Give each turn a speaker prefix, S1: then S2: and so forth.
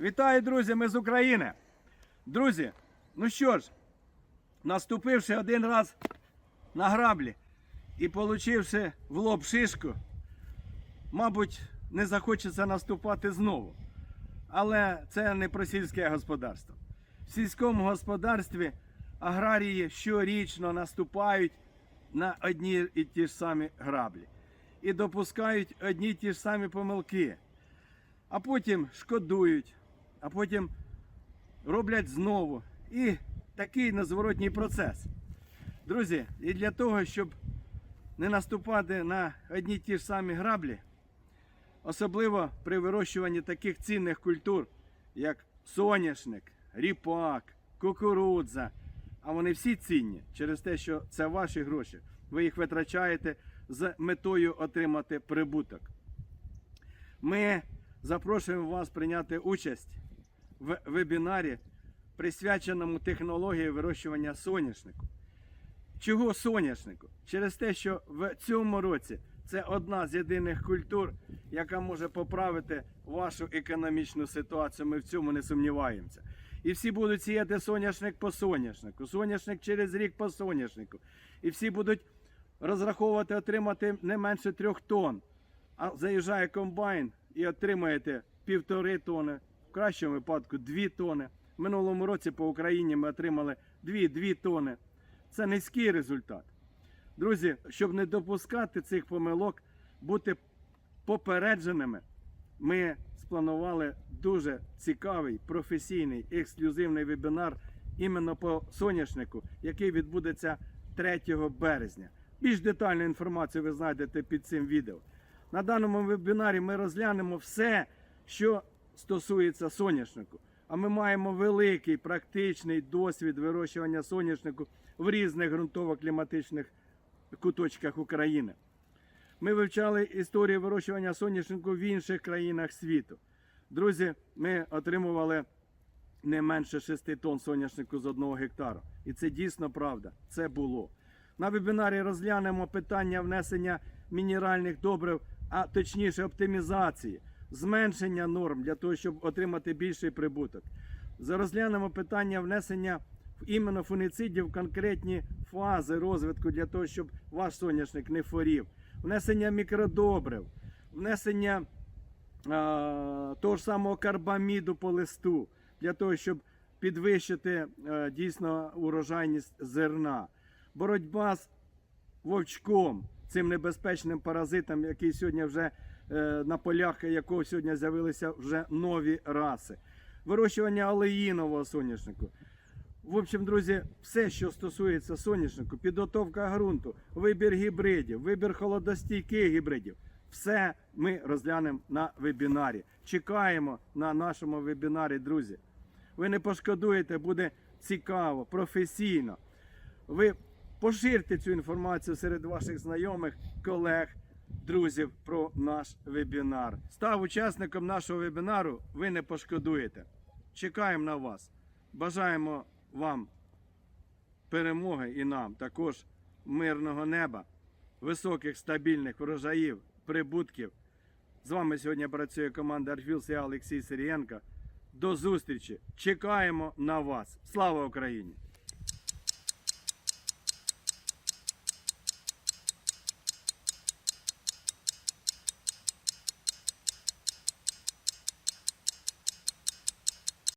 S1: Вітаю, друзі, ми з України. Друзі, ну що ж, наступивши один раз на граблі і получивши в лоб шишку, мабуть, не захочеться наступати знову. Але це не про сільське господарство. В сільському господарстві аграрії щорічно наступають на одні і ті ж самі граблі і допускають одні й ті ж самі помилки, а потім шкодують, а потім роблять знову. І такий незворотній процес. Друзі, і для того, щоб не наступати на одні ті ж самі граблі, особливо при вирощуванні таких цінних культур, як соняшник, ріпак, кукурудза. А вони всі цінні через те, що це ваші гроші. Ви їх витрачаєте з метою отримати прибуток. Ми запрошуємо вас прийняти участь вебінарі, присвяченому технології вирощування соняшнику. Чого соняшнику? Через те, що в цьому році це одна з єдиних культур, яка може поправити вашу економічну ситуацію. Ми в цьому не сумніваємося. І всі будуть сіяти соняшник по соняшнику, соняшник через рік по соняшнику. І всі будуть розраховувати отримати не менше трьох тонн. А заїжджає комбайн і отримаєте півтори тони, в кращому випадку дві тони. В минулому році по Україні ми отримали 2-2 тони. Це низький результат. Друзі, щоб не допускати цих помилок, бути попередженими, ми спланували дуже цікавий, професійний, ексклюзивний вебінар іменно по соняшнику, який відбудеться 3 березня. Більш детальну інформацію ви знайдете під цим відео. На даному вебінарі ми розглянемо все, що стосується соняшнику. А ми маємо великий практичний досвід вирощування соняшнику в різних ґрунтово-кліматичних куточках України. Ми вивчали історію вирощування соняшнику в інших країнах світу. Друзі, ми отримували не менше 6 тонн соняшнику з одного гектару. І це дійсно правда. Це було. На вебінарі розглянемо питання внесення мінеральних добрив, а точніше оптимізації, зменшення норм для того, щоб отримати більший прибуток. Розглянемо питання внесення іменно фуніцидів в конкретні фази розвитку для того, щоб ваш соняшник не хворів. Внесення мікродобрив, внесення а, того ж самого карбаміду по листу для того, щоб підвищити е, дійсно урожайність зерна. Боротьба з вовчком, цим небезпечним паразитом, який сьогодні вже на полях якого сьогодні з'явилися вже нові раси. Вирощування олеїнового соняшнику. В общем, друзі, все, що стосується соняшнику, підготовка ґрунту, вибір гібридів, вибір холодостійких гібридів, все ми розглянемо на вебінарі. Чекаємо на нашому вебінарі, друзі. Ви не пошкодуєте, буде цікаво, професійно. Ви поширте цю інформацію серед ваших знайомих, колег, друзів про наш вебінар. Став учасником нашого вебінару, ви не пошкодуєте. Чекаємо на вас. Бажаємо вам перемоги і нам також мирного неба, високих стабільних врожаїв, прибутків. З вами сьогодні працює команда Арфілс і Олексій Сирієнко. До зустрічі! Чекаємо на вас! Слава Україні!